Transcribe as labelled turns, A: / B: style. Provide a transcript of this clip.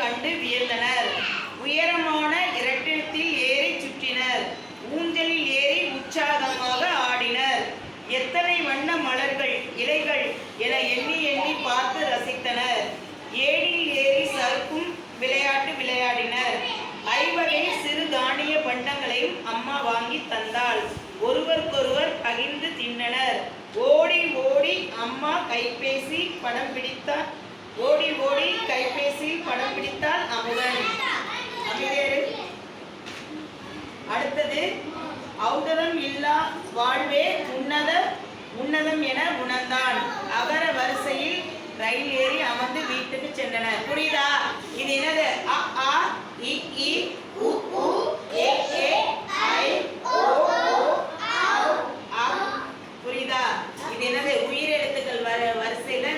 A: கண்டு வியந்தனர். உயரமான இரட்டத்தில் ஏறி சுற்றினர். ஊஞ்சலில் ஏறி உற்சாகமாக ஆடினர். எத்தனை வண்ண மலர்கள் இலைகள் என எண்ணி எண்ணி பார்த்து ரசித்தனர். ஏடியில் ஏறி சறுக்கும் விளையாட்டு விளையாடினர். ஐவகை சிறு தானிய பண்டங்களையும் அம்மா வாங்கி தந்தாள். ஒருவருக்கொருவர் பகிர்ந்து தின்னனர். ஓடி ஓடி அம்மா கைபேசி படம் பிடித்தார் கடைசியில் படம் பிடித்தால் அடுத்தது ஔடதம் இல்லா வாழ்வே உன்னத உன்னதம் என உணர்ந்தான். அகர வரிசையில் ரயில் ஏறி அமர்ந்து வீட்டுக்கு சென்றனர். புரியுதா? இது என்னது? புரியுதா? இது என்னது? உயிர் எழுத்துக்கள் வர வரிசையில